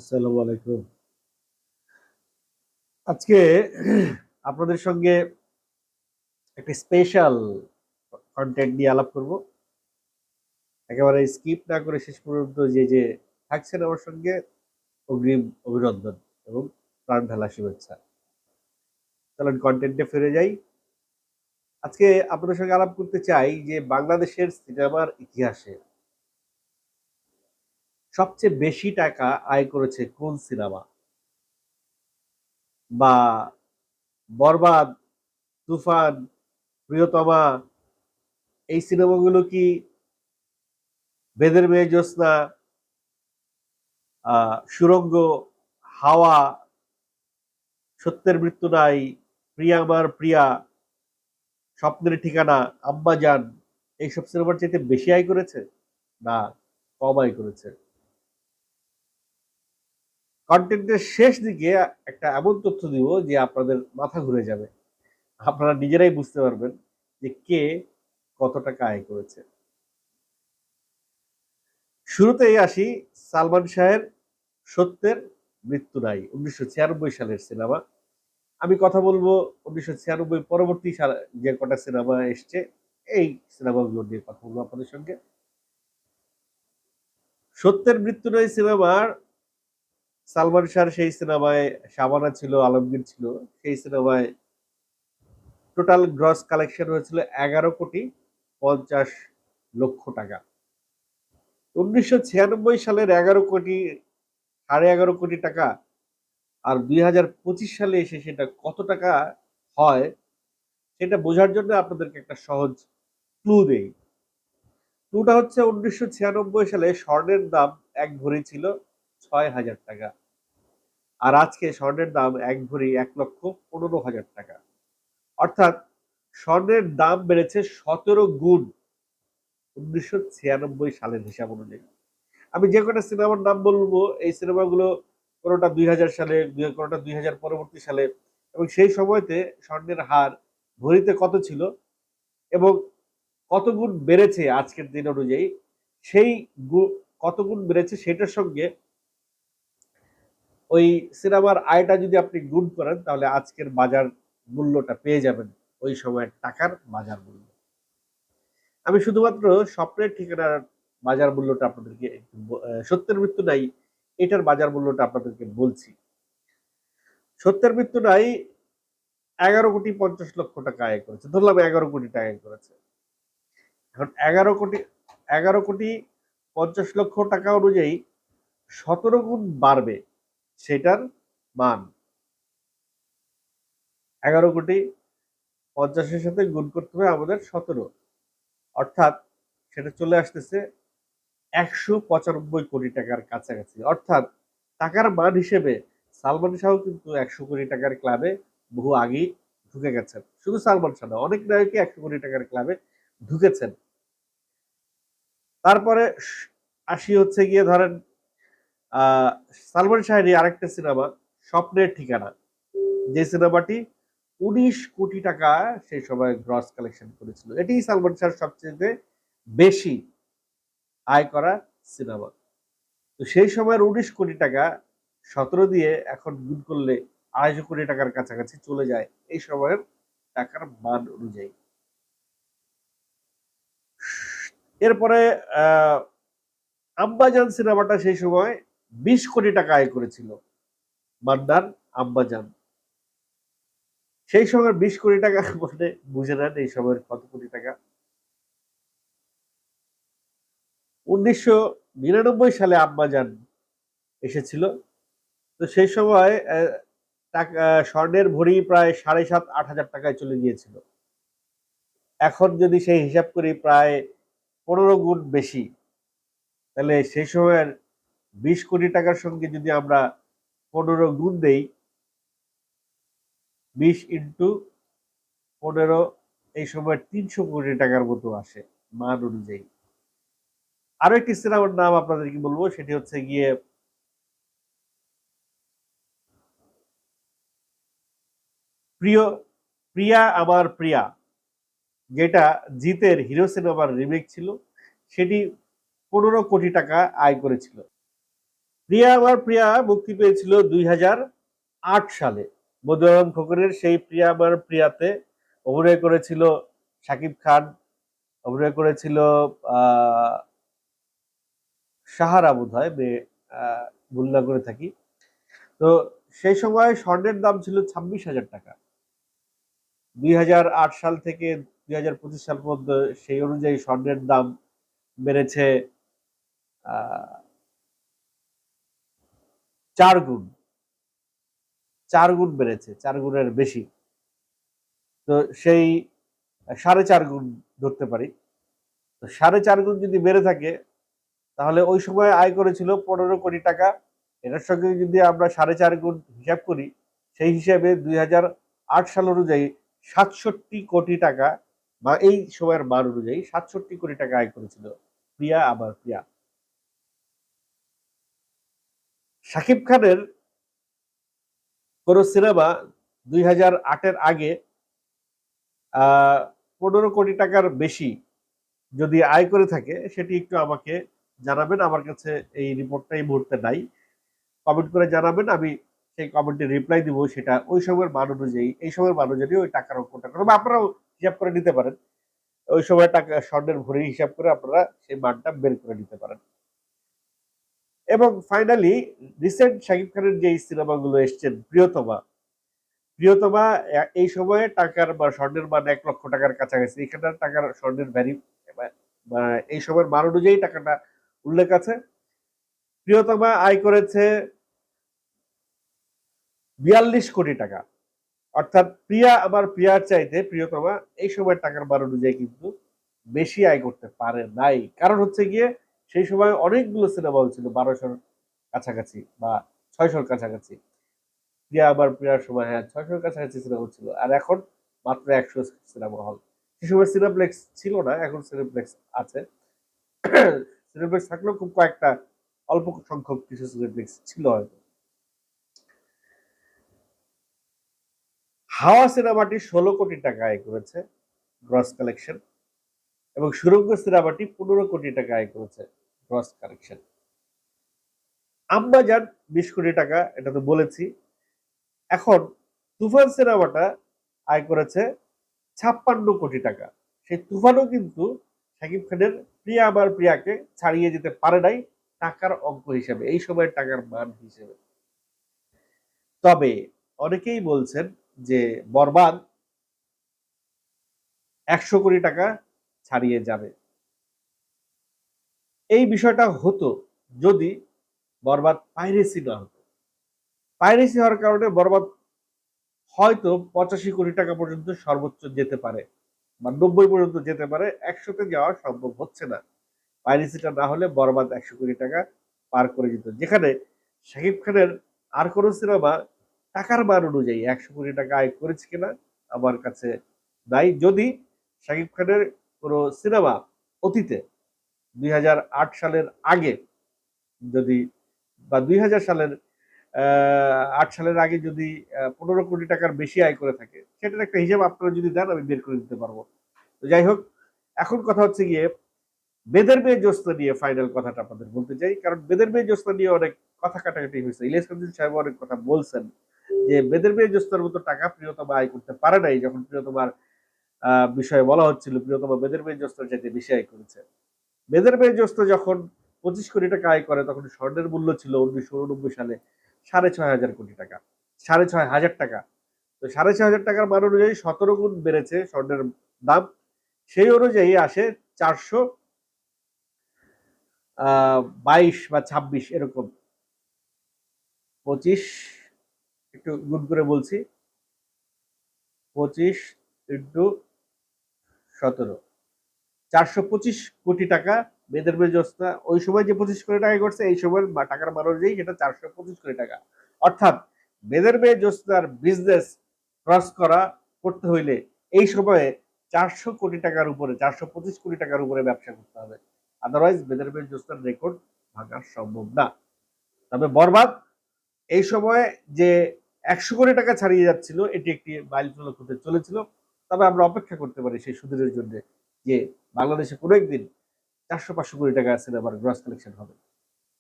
আসসালামু আলাইকুম। আজকে আপনাদের সঙ্গে একটা স্পেশাল কন্টেন্ট নিয়ে আলাপ করব। একেবারে স্কিপ না করে শেষ পর্যন্ত যে যে থাকছেন আমার সঙ্গে অগ্রিম অভিনন্দন এবং প্রাণ ঢালা শুভেচ্ছা। চলেন কন্টেন্টে ফিরে যাই। আজকে আপনাদের সঙ্গে আলাপ করতে চাই যে বাংলাদেশের সিনেমার ইতিহাসে সবচেয়ে বেশি টাকা আয় করেছে কোন সিনেমা? বা বরবাদ, তুফান, প্রিয়তমা, এই সিনেমাগুলো কি বেদের মেয়ে জ্যোৎস্না সুরঙ্গ, হাওয়া, সত্যের মৃত্যু নাই, প্রিয়া আমার প্রিয়া, স্বপ্নের ঠিকানা আম্বাজান এইসব সিনেমার চাইতে বেশি আয় করেছে? না, কম আয় করেছে। কন্টেন্টের শেষ দিকে একটা এমন তথ্য দিব যে আপনাদের মাথা ঘুরে যাবে। আপনারা নিজেরাই বুঝতে পারবেন যে কে কত টাকা আয় করেছে। শুরুতেই আসি সালমান শাহের সত্যের মৃত্যু নাই উনিশশো ছিয়ানব্বই সালের সিনেমা। আমি কথা বলব উনিশশো ছিয়ানব্বই পরবর্তী সাল, যে কটা সিনেমা এসছে, এই সিনেমাগুলো নিয়ে কথা বলব আপনাদের সঙ্গে। সত্যের মৃত্যু নাই সিনেমার সালমান শাহর সেই সিনেমায় শাবানা ছিল, আলমগীর ছিল, সেই সিনেমায় টোটাল গ্রস কালেকশন হয়েছিল এগারো কোটি পঞ্চাশ লক্ষ টাকা। উনিশশো ছিয়ানব্বই সালের এগারো কোটি, সাড়ে এগারো কোটি টাকা, আর দুই হাজার পঁচিশ সালে এসে সেটা কত টাকা হয়, সেটা বোঝার জন্য আপনাদেরকে একটা সহজ ক্লু দেই। ক্লুটা হচ্ছে উনিশশো ছিয়ানব্বই সালে স্বর্ণের দাম এক ভরি ছিল ছয় হাজার টাকা। আর আজকে স্বর্ণের দাম এক ভরি এক লক্ষ পনেরো হাজার টাকা। অর্থাৎ স্বর্ণের দাম বেড়েছে সতেরো গুণ উনিশশো ছিয়ানব্বই সালের হিসাব অনুযায়ী। আমি যে কটা সিনেমার নাম বলব, এই সিনেমাগুলো কোনোটা দুই হাজার সালে, কোনোটা দুই হাজার পরবর্তী সালে এবং সেই সময়তে স্বর্ণের হার ভরিতে কত ছিল এবং কত গুণ বেড়েছে আজকের দিন অনুযায়ী, সেই কত গুণ বেড়েছে সেটার সঙ্গে ওই সিনেমার আয়টা যদি আপনি গুণ করেন, তাহলে আজকের বাজার মূল্যটা পেয়ে যাবেন ওই সময়ের টাকার বাজার মূল্য। আমি শুধুমাত্র স্বপ্নের ঠিকানার বাজার মূল্যটা আপনাদেরকে সত্যের মৃত্যু নাই, এটার বাজার মূল্যটা আপনাদেরকে বলছি। সত্যের মৃত্যু নাই, এগারো কোটি পঞ্চাশ লক্ষ টাকা আয় করেছে। ধরলাম এগারো কোটি টাকা আয় করেছে। এখন এগারো কোটি এগারো কোটি পঞ্চাশ লক্ষ টাকা অনুযায়ী সতেরো গুণ বাড়বে। সেটার মান। এগারো কোটি পঞ্চাশের সাথে গুণ করতে হবে আমাদের সতেরো। অর্থাৎ সেটা চলে আসতেছে একশো পঁচানব্বই কোটি টাকার কাছাকাছি। অর্থাৎ টাকার মান হিসেবে সালমান শাহ কিন্তু একশো কোটি টাকার ক্লাবে বহু আগেই ঢুকে গেছেন। শুধু সালমান শাহ না, অনেক নায়কই একশো কোটি টাকার ক্লাবে ঢুকেছেন। তারপরে আসি হচ্ছে গিয়ে ধরেন সালমান শাহেরই আরেকটা সিনেমা, স্বপ্নের ঠিকানা। যে সিনেমাটি উনিশ কোটি টাকা সেই সময় গ্রস কালেকশন করেছিল। এটি সালমান শাহর সবচেয়ে বেশি আয় করা সিনেমা। তো সেই সময়ের উনিশ কোটি টাকা সতেরো দিয়ে এখন গুণ করলে আড়াইশো কোটি টাকার কাছাকাছি চলে যায় এই সময়ের টাকার মান অনুযায়ী। এরপরে আম্বাজান সিনেমাটা সেই সময় বিশ কোটি টাকা আয় করেছিল মান্নার আম্বাজান সেই সময় বিশ কোটি টাকা মানে বুঝে নেন এই সময়ের কত কোটি টাকা। উনিশশো নিরানব্বই সালে আম্বাজান এসেছিল। তো সেই সময় টাকা স্বর্ণের ভরি প্রায় সাড়ে সাত, আট হাজার টাকায় চলে গিয়েছিল। এখন যদি সেই হিসাব করি প্রায় পনেরো গুণ বেশি, তাহলে সেই সময়ের বিশ কোটি টাকার সঙ্গে যদি আমরা পনেরো গুণ দেই, বিশ ইন্টু পনেরো, এই সময় তিনশো কোটি টাকার মতো আসে মান অনুযায়ী। আরও একটি সিনেমার নাম আপনাদেরকে বলব, সেটি হচ্ছে গিয়ে প্রিয়, প্রিয়া আমার প্রিয়া, যেটা জিতের হিরো সিনেমার রিমেক ছিল, সেটি পনেরো কোটি টাকা আয় করেছিল। প্রিয়া, আমার প্রিয়া, মুক্তি পেয়েছিল দুই সালে। মধুরম খোকরের সেই প্রিয়া, আমার প্রিয়াতে অভিনয় করেছিল শাকিব খান, অভিনয় করেছিল সাহারা বোধ হয় ভুল না করে থাকি। তো সেই সময় স্বর্ণের দাম ছিল ছাব্বিশ হাজার টাকা। দুই হাজার আট সাল থেকে দুই হাজার পঁচিশ সাল পর্যন্ত সেই অনুযায়ী স্বর্ণের দাম বেড়েছে চার গুণ। চার গুণ বেড়েছে, চার গুণের বেশি। তো সেই সাড়ে চার গুণ ধরতে পারি। তো সাড়ে চার গুণ যদি বেড়ে থাকে, তাহলে ওই সময় আয় করেছিল পনেরো কোটি টাকা। এটার সঙ্গে যদি আমরা সাড়ে চার গুণ হিসাব করি, সেই হিসাবে দুই হাজার আট সাল অনুযায়ী সাতষট্টি কোটি টাকা বা এই সময়ের মান অনুযায়ী সাতষট্টি কোটি টাকা আয় করেছিল প্রিয়া, আবার প্রিয়া। শাকিব খানের কোন সিনেমা দুই হাজার আটের আগে পনেরো কোটি টাকার বেশি যদি আয় করে থাকে, সেটি একটু আমাকে জানাবেন। আমার কাছে এই রিপোর্টটা এই মুহূর্তে নাই। কমেন্ট করে জানাবেন, আমি সেই কমেন্টে রিপ্লাই দিব সেটা ওই সময়ের মান অনুযায়ী, এই সময়ের মান অনুযায়ী ওই টাকার অঙ্কটা করে। বা আপনারাও হিসাব করে নিতে পারেন। ওই সময় টাকা স্বর্ণের ভরি হিসাব করে আপনারা সেই মানটা বের করে নিতে পারেন। এবং ফাইনালি রিসেন্ট শাকিব খানের যে সিনেমাগুলো এসছেন প্রিয়তমা। প্রিয়তমা এই সময়ে টাকার বা স্বর্ণের মান এক লক্ষ টাকার কাছাকাছি। এখানে টাকার, স্বর্ণের ভ্যারি এই সময়ের মান অনুযায়ী টাকাটা উল্লেখ আছে। প্রিয়তমা আয় করেছে বিয়াল্লিশ কোটি টাকা। অর্থাৎ প্রিয়া আবার প্রিয়ার চাইতে প্রিয়তমা এই সময়ের টাকার মান অনুযায়ী কিন্তু বেশি আয় করতে পারে নাই। কারণ হচ্ছে গিয়ে সেই সময় অনেকগুলো সিনেমা হয়েছিল বারোশোর কাছাকাছি বা ছয়শোর কাছাকাছি। প্রিয়া আবার প্রিয়ার সময় হ্যাঁ ছয়শোর কাছাকাছি সিনেমা হচ্ছিল আর এখন মাত্র একশো সিনেমা হল। সে সময় সিনেপ্লেক্স ছিল না, এখন সিনেপ্লেক্স আছে। সিনেপ্লেক্স থাকলেও খুব কয়েকটা অল্প সংখ্যক কিছু সিনেপ্লেক্স ছিল হয়তো। হাওয়া সিনেমাটি ষোলো কোটি টাকা আয় করেছে গ্রস কালেকশন এবং সুরঙ্গ সিনেমাটি পনেরো কোটি টাকা আয় করেছে। গ্রস কালেকশন আম্বাজান বিশ কোটি টাকা, এটা তো বলেছি। এখন, তুফান সিনেমাটা আয় করেছে ছাপ্পান্ন কোটি টাকা। সেই তুফানও কিন্তু শাকিব খানের প্রিয়া আবার প্রিয়াকে ছাড়িয়ে যেতে পারে নাই টাকার অঙ্ক হিসেবে, এই সময়ের টাকার মান হিসেবে। তবে অনেকেই বলছেন যে বরবাদ একশো কোটি টাকা ছাড়িয়ে যাবে। এই বিষয়টা হতো যদি বরবাদ পাইরেসি না হতো। পাইরেসি হওয়ার কারণে বরবাদ হয়তো পঁচাশি কোটি টাকা পর্যন্ত সর্বোচ্চ যেতে পারে বা নব্বই পর্যন্ত যেতে পারে একশোতে যাওয়া সম্ভব হচ্ছে না। পাইরেসিটা না হলে বরবাদ একশো কোটি টাকা পার করে যেত। যেখানে শাকিব খানের আর কোনো সিনেমা টাকার মান অনুযায়ী একশো কোটি টাকা আয় করেছে কিনা আমার কাছে নাই। যদি শাকিব খানের কোনো সিনেমা অতীতে দুই হাজার আট সালের আগে যদি বা দুই হাজার সালের আট সালের আগে যদি পনেরো কোটি টাকার বেশি আয় করে থাকে, সেটার একটা হিসাব আপনারা যদি দেন, আমি বের করে দিতে পারব। তো যাই হোক, এখন কথা হচ্ছে গিয়ে বেদের মেয়ে জোস্তা নিয়ে ফাইনাল কথাটা আপনাদের বলতে চাই, কারণ বেদের মেয়ে জোস্তা নিয়ে অনেক কথা কাটাকাটি হয়েছে। ইলিয়াস কাদির সাহেব অনেক কথা বলছেন যে বেদের মেয়ে জোস্তার মতো টাকা প্রিয়তমা আয় করতে পারে নাই, যখন প্রিয়তমার বিষয়ে বলা হচ্ছিল, প্রিয়তমা বেদের মেয়ে জোস্তার চাইতে বেশি আয় করেছে। বেদের মেয়ে জোস্ত যখন পঁচিশ কোটি টাকা আয় করে, তখন স্বর্ণের মূল্য ছিল উনিশশো উননব্বই সালে সাড়ে ছয় হাজার কোটি টাকা। সাড়ে ছয় হাজার টাকা। তো সাড়ে ছয় হাজার টাকার মান অনুযায়ী সতেরো গুণ বেড়েছে স্বর্ণের দাম। সেই অনুযায়ী আসে চারশো বাইশ বা ছাব্বিশ এরকম। পঁচিশ, একটু গুণ করে বলছি। পঁচিশ ইন্টু সতেরো। চারশো পঁচিশ কোটি টাকা বেদের বেজস্তা ওই সময় যে পঁচিশ কোটি টাকা করছে, এই সময় টাকার মান অনুযায়ী সেটা চারশো পঁচিশ কোটি টাকা। অর্থাৎ বেদের বেজস্তার বিজনেস ক্রস করা করতে হইলে এই সময়ে চারশো কোটি টাকার উপরে, চারশো পঁচিশ কোটি টাকার উপরে ব্যবসা করতে হবে। আদারওয়াইজ বেদের বেজস্তার রেকর্ড ভাঙা সম্ভব না। তবে বরবাদ, এই সময়ে যে একশো কোটি টাকা ছাড়িয়ে যাচ্ছিল, এটি একটি মাইল ফলক হতে চলেছিল। তবে আমরা অপেক্ষা করতে পারি সেই সুদিনের জন্য। যে বাংলাদেশে কোনো একদিন চারশো পাঁচশো কোটি টাকা সিনেমার গ্রস কালেকশন হবে।